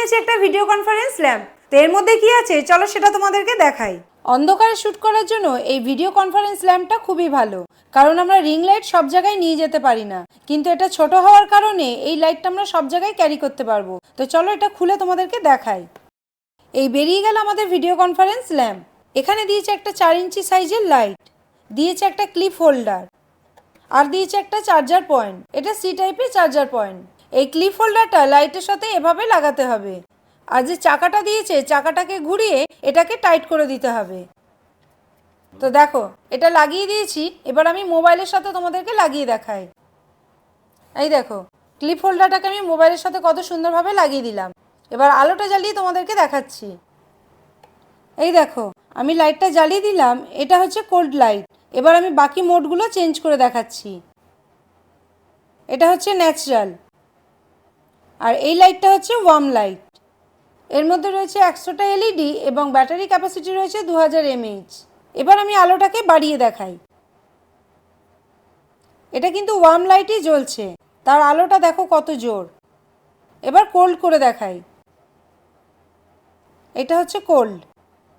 কিনেছি একটা video conference lamp তো এর মধ্যে কি আছে? চলো সেটা তোমাদেরকে দেখাই। অন্ধকারে শ্যুট করার জন্য এই ভিডিও কনফারেন্স ল্যাম্পটা খুবই ভালো। কারণ আমরা রিং লাইট সব জায়গায় নিয়ে যেতে পারি না। কিন্তু এটা ছোট হওয়ার কারণে এই লাইটটা আমরা সব জায়গায় ক্যারি করতে পারব। তো চলো এটা খুলে তোমাদেরকে দেখাই। এই বেরিয়ে গেল আমাদের ভিডিও কনফারেন্স ল্যাম্প এখানে দিয়েছে একটা চার ইঞ্চি সাইজের লাইট দিয়েছে একটা ক্লিপ হোল্ডার আর দিয়েছে একটা চার্জার পয়েন্ট এটা সি টাইপের চার্জার পয়েন্ট এই ক্লিপ হোল্ডারটা লাইটের সাথে এভাবে লাগাতে হবে। আর যে চাকাটা দিয়েছে, চাকাটাকে ঘুরিয়ে এটাকে টাইট করে দিতে হবে। তো দেখো, এটা লাগিয়ে দিয়েছি, এবার আমি মোবাইলের সাথে তোমাদেরকে লাগিয়ে দেখাই। এই দেখো ক্লিপ হোল্ডারটাকে আমি মোবাইলের সাথে কত সুন্দরভাবে লাগিয়ে দিলাম। এবার আলোটা জ্বালিয়ে তোমাদেরকে দেখাচ্ছি। এই দেখো, আমি লাইটটা জ্বালিয়ে দিলাম, এটা হচ্ছে কোল্ড লাইট। এবার আমি বাকি মোডগুলো চেঞ্জ করে দেখাচ্ছি। এটা হচ্ছে ন্যাচারাল। আর এই লাইটটা হচ্ছে ওয়ার্ম লাইট। এর মধ্যে রয়েছে একশোটা এলইডি এবং ব্যাটারি ক্যাপাসিটি রয়েছে দু হাজার এমএইচ। এবার আমি আলোটাকে বাড়িয়ে দেখাই। এটা কিন্তু ওয়ার্ম লাইটই জ্বলছে। তার আলোটা দেখো কত জোর। এবার কোল্ড করে দেখাই। এটা হচ্ছে কোল্ড।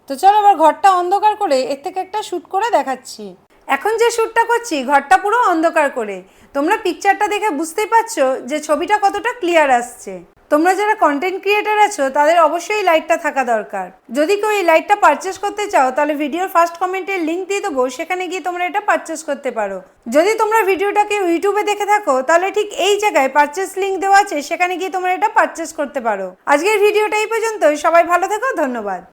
তো চলো আবার ঘরটা অন্ধকার করে এর থেকে একটা শ্যুট করে দেখাচ্ছি। এখন যে শ্যুটটা করছি, ঘরটা পুরো অন্ধকার করে। তোমরা পিকচারটা দেখে বুঝতেই পারছ যে ছবিটা কতটা ক্লিয়ার আসছে। তোমরা যারা কন্টেন্ট ক্রিয়েটার আছো, তাদের অবশ্যই লাইটটা থাকা দরকার। যদি কেউ এই লাইটটা পারচেস করতে চাও, তাহলে ভিডিওর ফার্স্ট কমেন্টের লিঙ্ক দিয়ে দেবো, সেখানে গিয়ে তোমরা এটা পারচেস করতে পারো। যদি তোমরা ভিডিওটাকে ইউটিউবে দেখে থাকো, তাহলে ঠিক এই জায়গায় পারচেস লিঙ্ক দেওয়া আছে, সেখানে গিয়ে তোমরা এটা পারচেস করতে পারো। আজকের ভিডিওটা এই পর্যন্তই, সবাই ভালো থেকো, ধন্যবাদ।